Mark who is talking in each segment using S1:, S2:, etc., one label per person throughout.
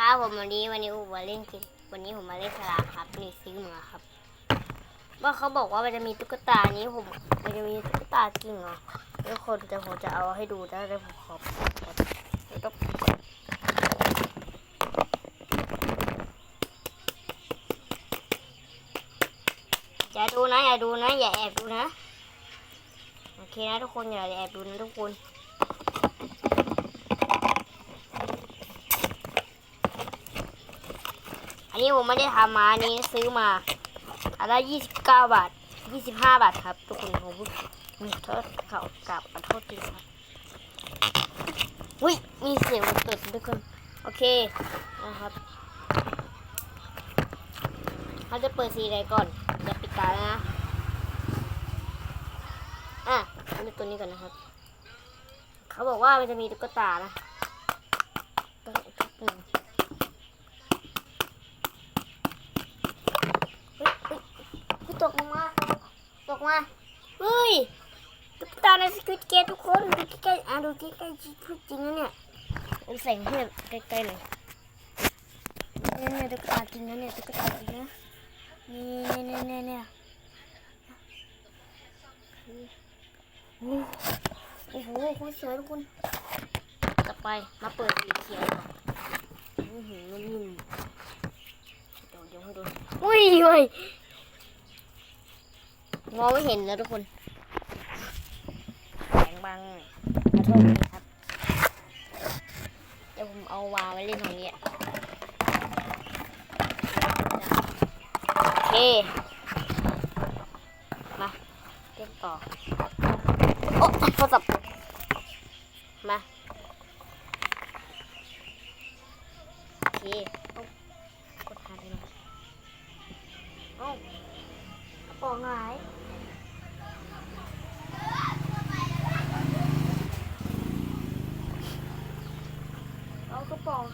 S1: ครับผมวันนี้วันนี้ผมมาเล่นเกมวันนี้ผมมาเล่นสลามครับนี่ซื้อมาครับว่าเขาบอกว่ามันจะมีตุ๊กตานี้ผมมันจะมีตุ๊กตาจริงเหรอทุกคนจะผมจะเอาให้ดูได้เลยผมขอขอไม่ต้องอย่าดูนะอย่าดูนะอย่าแอบดูนะโอเคนะทุกคนอย่าแอบดูนะทุกคน อันนี้ผมไม่ได้ทำมาอันนี้ซื้อมาอันละยี่สิบเก้าบาทยี่สิบห้าบาทครับ ทุกคนผมมีโทษเขากลับขอโทษทีครับอุ้ยมีเสียงเปิดทุกคนโอเคนะครับเขาจะเปิดสีอะไรก่อนอย่าปิดตาแล้วนะอะเอาดูตัวนี้ก่อนนะครับ เขาบอกว่ามันจะมีตุ๊กตานะต้องทุกหนึ่ง เฮ้ยเฮ้ยเฮ้ยตกลงมา ตก มาเฮ้ยตุ๊กตาในสควิตเกมทุกคนดูใกล้ๆอะดูใกล้ๆจริงจริงนะเนี่ยเอาแสงให้แบบใกล้ๆหน่อยเนี่ยเนี่ยตุ๊กตาจริงนะเนี่ยตุ๊กตาจริงนะนี่เนี่ยเนี่ยเนี่ยโอ้โอ้โหโคตรสวยทุกคนต่อไปมาเปิดสีเขียวก่อนอื้อหือนุ่มๆเดี๋ยวเดี๋ยวให้ดูอุ้ยเว้ย มองไม่เห็นแล้วทุกคนแสงบังขอโทษทีครับเดี๋ยวผมเอาวางไว้เล่นตรงนี้อะโอเค มาเล่นต่อ โอ้โทรศัพท์มาโอเค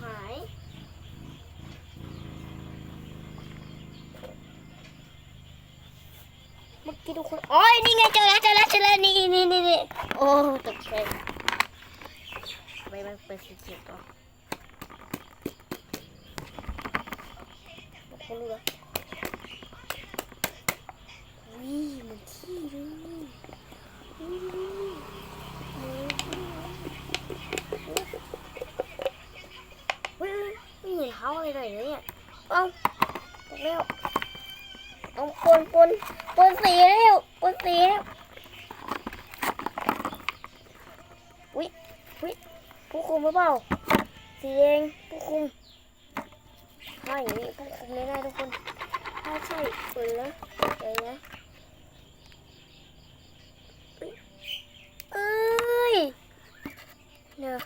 S1: หาย เมื่อกี้ทุกคนโอ้ยนี่ไงเจอแล้วเจอแล้วเจอแล้วนี่นี่นี่นี่โอ้ตกใจไปไปไปสีเขียวต่อทุกคนรู้แล้ววิมันขี้เลยอุ๊ยเฮ้ยไม่เห็นเขาอะไรเลยนะเนี่ยเอ้าตกแล้วเอาป นปนปนสีแล้วปนสีแล้ววิวิผู้คุมหรือเปล่าสีแดงผู้คุมถ้าอย่างนี้ผู้คุมแน่ๆทุกคน ถ้าใช่เปิดแล้วเปิดแล้วเอ้ยเดี๋ยว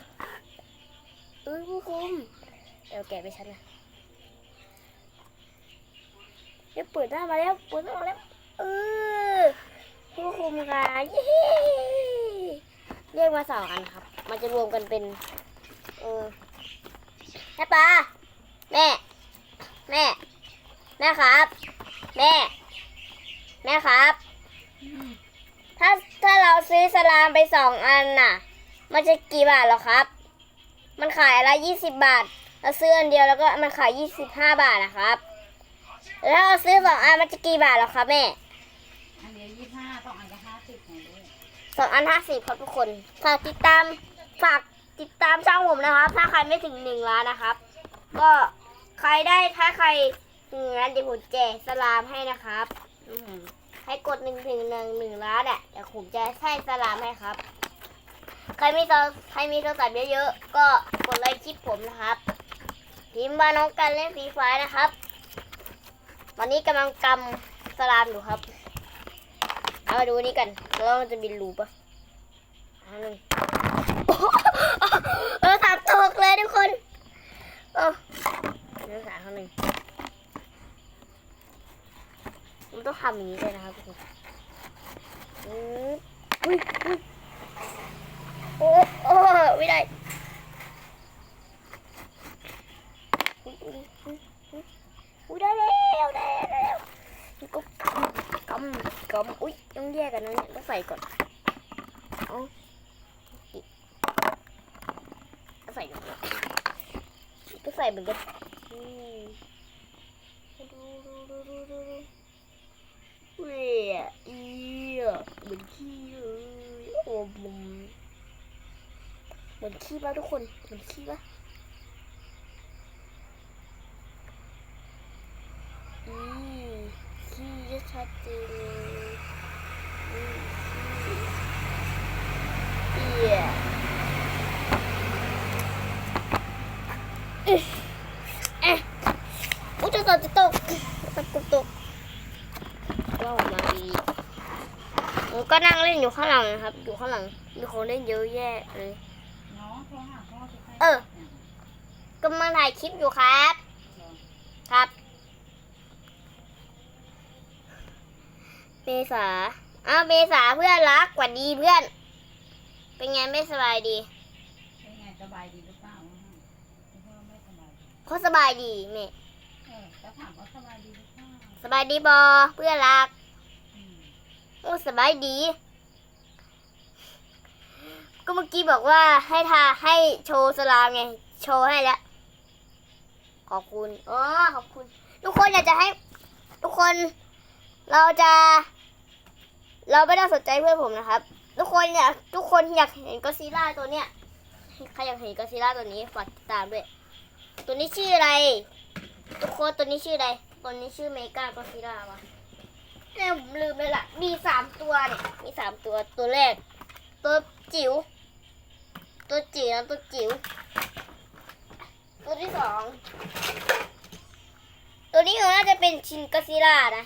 S1: เอ้ยผู้คุมเดี๋ยวแกไปชั้นนะ เดี๋ยวเปิดหน้ามาแล้วเปิดหน้ามาแล้วเออผู้คุมค่ะเย้เรียกมาสองอันครับ มันจะรวมกันเป็น เออแม่ปลาแม่ แม่ แม่ครับ แม่ แม่ครับ ถ้าถ้าเราซื้อสลามไปสองอันน่ะ มันจะกี่บาทหรอครับ มันขายละยี่สิบบาท เราซื้ออันเดียวแล้วก็มันขายยี่สิบห้าบาทนะครับ แล้วถ้าเราซื้อสองอันมันจะกี่บาทเหรอครับแม่
S2: อันเดียวยี่ห้าต้องอันละห้าสิบไงลูก
S1: สองอันห้าสิบครับทุกคนฝากติดตามฝากติดตามช่องผมนะครับ ถ้าใครไม่ถึงหนึ่งล้านนะครับ ก็ใครได้ถ้าใครถึงล้านเดี๋ยวผมแจกสลามให้นะครับอืมให้กดหนึ่งถึงหนึ่งหนึ่งล้านอะเดี๋ยวผมจะให้สลามให้ครับ ใครมีโทรใครมีโทรศัพท์เยอะๆก็กดไลค์คลิปผมนะครับพิมพ์มาน้องกันเล่นฟรีไฟร์นะครับ วันนี้กำลังกำสลามอยู่ครับ เอามาดูนี่กันแล้วมันจะบินรูปะอันหนึ่งโอ้โหเออสามตกเลยทุกคนเออเนื้อสามข้างหนึ่งมันต้องทำอย่างนี้เลยนะครับทุกคนอืมอุ้ยอุ้ยโอ้โอ้ไม่ได้อุ้ยได้แล้วได้ แล้วได้แล้วมันก็กำกำกำอุ้ยต้องแยกกันนะเนี่ยต้องใส่ก่อนเอาอีกเอาใส่ก่อนก็ใส่เหมือนกันดูดูดูดูดูเว้ยอีเหมือนขี้เลยโอ้บุมเหมือนขี้ป่ะทุกคนเหมือนขี้ป่ะอืมขี้จะ ชัดเจนเยอืมขี้เอ๊ะอุ้ยจะตกจะตกตกตกกว่าออกมาดีผมก็นั่งเล่นอยู่ข้างหลังนะครับ อยู่ข้างหลัง มีคนเล่นเยอะแยะเลยเออกำลังถ่ายคลิปอยู่ครับ ครับ เมษาอ้าวเมษาเพื่อนรักหวัดดีเพื่อน เป็นไงไม่สบายดี
S2: เป็นไงสบายดีหรือเปล่าพ่อไม่สบายดี
S1: เขาสบายดีเม
S2: เออจะถามว่าสบายดีหรือเปล่า
S1: สบายดีบอเพื่อนรัก
S2: อืม
S1: โอ้สบายดี ก็เมื่อกี้บอกว่าให้ทาให้โชว์สลามไง โชว์ให้แล้ว ขอบคุณอ๋อขอบคุณ ทุกคนอยากจะให้ ทุกคน เราจะ เราไม่ต้องสนใจเพื่อนผมนะครับ ทุกคนอยากทุกคนอยากเห็นก็ซิลล่าตัวเนี้ยใครอยากเห็นก็ซิลล่าตัวนี้ฝากติดตามด้วย ตัวนี้ชื่ออะไร ทุกคนตัวนี้ชื่ออะไรตัวนี้ชื่อเมกาก็ซิลล่าวะเนี่ยผมลืมไปละมีสามตัวเนี่ยมีสามตัวตัวแรก ตัวจิ๋วตัวจิ๋วนะตัวจิ๋วตัวที่สองตัวนี้น่าจะเป็นชินกาซิล่านะ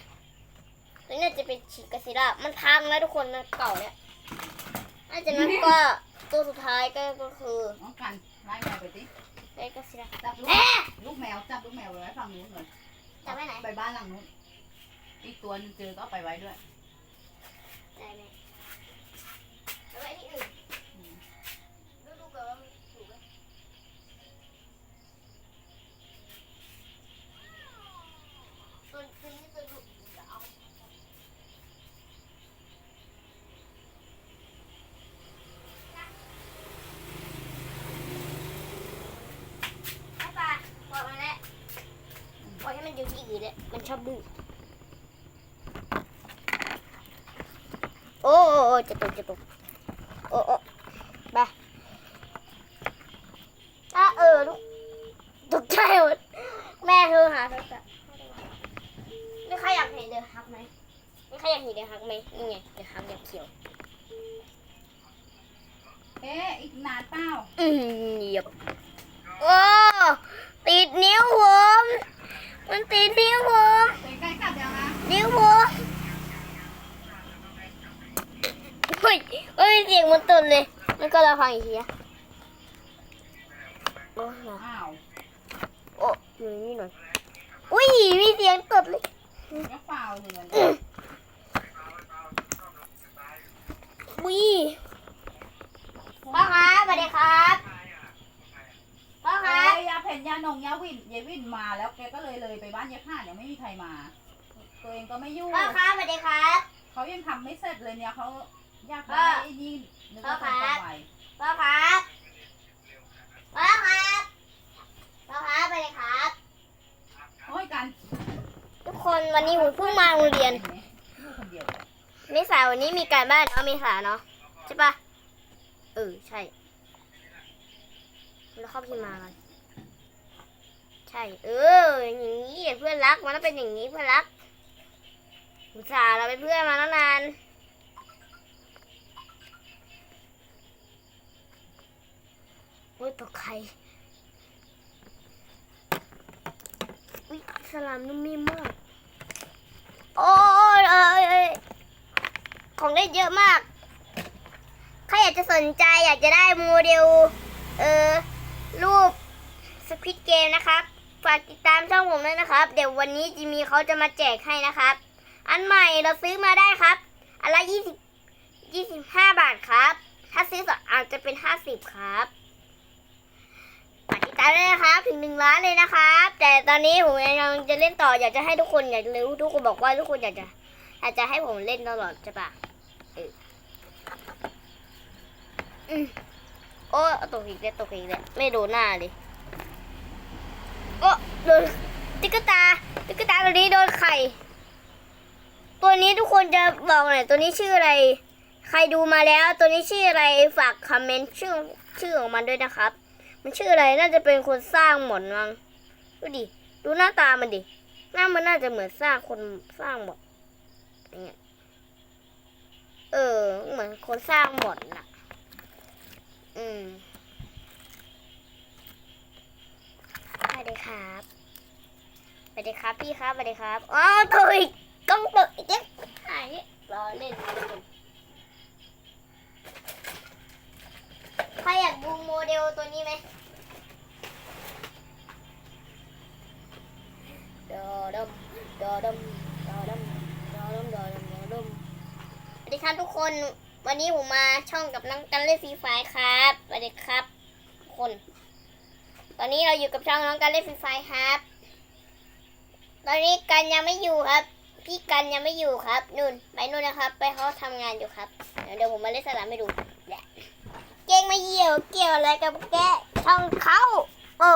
S1: ตัวนี้น่าจะเป็นชินกาซิล่ามันพังแล้วทุกคนมันเก่าแล้วน่าจะนั้นก็ตัวสุดท้ายก็ก็คือ
S2: น้องกันไล่แมวไปสิ
S1: ไอ้กาซิล่า
S2: จับลูก
S1: เอ๊ะ
S2: ลูกแมวจับลูกแมวไว้ฝั่งนู้นเลย
S1: จับไว้ไหน
S2: ไปบ้านหลังนู้นอีกตัวหนึงเจอก็เอาไปไว้ด้วย
S1: ได้ไหมเอาไว้ที่อื่น
S2: อืม
S1: ดูดูก่อนว่ามันถูกไหมตัวตัวนี้ตัวดุจะเอาให้ปลาปล่อยมันแล้วปล่อยให้ มันอยู่ที่อื่นเลยมันชอบดื้อโอ้โอ้โอ้จะตกจะตกโอ้โอ้ไปถ้าเออลูกตกใจหมดแม่เธอหาโทรศัพท์ไม่ใครอยากเห็นเดือฮักไหมไม่ใครอยากเห็นเดือฮักไหมนี่ไงเดือฮักอย่างเขียว
S2: เอ๊ะอีกนานเปล่า
S1: อืมเหยียบโอ้ติดนิ้วผม มันติดนิ้วผม
S2: เป็นใกล้กลับยังนะ
S1: นิ้วผมเฮ้ยเฮ้ยเสียงมันตุนเลย มันก็เราฟังอีกทีอะโอ้ย
S2: อ้าว
S1: โอ้หนูนี่หน่อย อุ้ยมีเสียงตุดเลย
S2: ก็เปล่าเหมือน
S1: อุ้ยพ่อครับสวัสดีครับ พ่อค
S2: เอ้
S1: รับ
S2: ยยาเพ็ญยาหนงยาวินยายวินมาแล้วแกก็เลยเลยไปบ้านยายข้าเนี่ยไม่มีใครมา ตัวเองก็ไม่ยุ่ง
S1: พ่อครับสวัสดีครับ
S2: เขายังทำไม่เสร็จเลยเนี่ยเขาอยาก
S1: พ่
S2: ได้
S1: อ
S2: นี่นึกว่า
S1: พ่
S2: เป็
S1: อนครับ
S2: ต่อไป
S1: พ่อครับพ่อครับพ่อครับสวัสดีครับ
S2: โอ้ยกัน
S1: ทุกคนวันนี้ผมเพิ่งมาโรงเรียน
S2: ลูกคนเดียว
S1: เมษาวันนี้มีการบ้านเนาะเมษาเนาะใช่ปะเออใช่แล้วเข้าพิมพ์มากัน ใช่ เออ อย่างนี้เพื่อนรักมันต้องเป็นอย่างนี้เพื่อนรักอุตส่าห์เราเป็นเพื่อนมาตั้งนานโอ้ยตกใครวิสลามนุ่มนิ่มมาก โอ้ยเอ้ยของได้เยอะมากใครอยากจะสนใจอยากจะได้โมเดล เออ รูปสควิตเกมนะครับ ฝากติดตามช่องผมด้วยนะครับ เดี๋ยววันนี้จิมีเขาจะมาแจกให้นะครับ อันใหม่เราซื้อมาได้ครับ อันละยี่สิบยี่สิบห้าบาทครับ ถ้าซื้อสองอันจะเป็นห้าสิบครับฝากติดตามด้วยนะครับ ถึงหนึ่งล้านเลยนะครับ แต่ตอนนี้ผมยังจะเล่นต่ออยากจะให้ทุกคนอยากรู้ทุกคนบอกว่าทุกคนอยากจะอยากจะให้ผมเล่นตลอดใช่ปะเอออืมโอ้ตกอีกแล้วตกอีกแล้วไม่โดนหน้าเลย โดนตุ๊กตาตุ๊กตาตัวนี้โดนไข่ ตัวนี้ทุกคนจะบอกหน่อยตัวนี้ชื่ออะไร ใครดูมาแล้ว ตัวนี้ชื่ออะไรฝากคอมเมนต์ชื่อชื่อของมันด้วยนะครับ มันชื่ออะไรน่าจะเป็นคนสร้างหมดมั้งดูดิดูหน้าตามันดิหน้ามันน่าจะเหมือนสร้างคนสร้างหมดอย่างเงี้ยเออ เหมือนคนสร้างหมดน่ะ อืมสวัสดี ครับสวัสดีครับพี่ครับสวัสดีครับอ๋อตัวอีกก้องตัวอีกเจ๊หายรอเล่นใครอยากดูโมเดลตัวนี้ไหมดอดมดอดมดอดมดอดมดอดมดอดมสวัสดีครับทุกคนวันนี้ผมมาช่องกับน้องกันเล่นฟรีไฟครับสวัสดีครับ ทุกคน ตอนนี้เราอยู่กับช่องน้องกันเล่นฟรีไฟครับ ตอนนี้กันยังไม่อยู่ครับ พี่กันยังไม่อยู่ครับนู่นไปนู่นนะครับ ไปเขาทำงานอยู่ครับ เดี๋ยวเดี๋ยวผมมาเล่นสนามให้ดูแหละเก่งไมาเหี่ยวเกี่ยวอะไรกับแกช่องเขาโอ้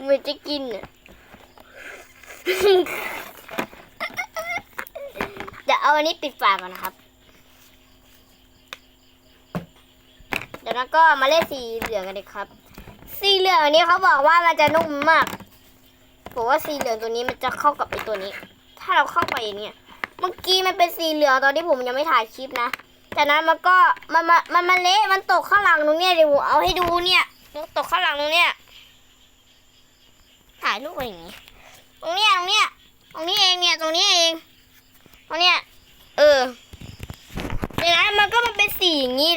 S1: เหมือนจะกินอะเดี๋ยวเอาอันนี้ปิดฝาก่อนนะครับ เดี๋ยวนั้นก็มาเล่นสีเหลืองกันเลยครับ สีเหลืองอันนี้เขาบอกว่ามันจะนุ่มมากผมว่าสีเหลืองตัวนี้มันจะเข้ากับไอตัวนี้ ถ้าเราเข้าไปอย่างเนี้ยเมื่อกี้มันเป็นสีเหลืองตอนที่ผมยังไม่ถ่ายคลิปนะ จากนั้นมันก็มันมามันมาเละมันตกข้างหลังตรงเนี้ยเดี๋ยวผมเอาให้ดูเนี่ยมันตกข้างหลังตรงเนี้ยถ่ายรูปอะไรอย่างงี้ตรงเนี้ยตรงเนี้ยตรงนี้เองเนี่ยตรงนี้เองตรงเนี้ยเออจากนั้นมันก็มาเป็นสีอย่างนี้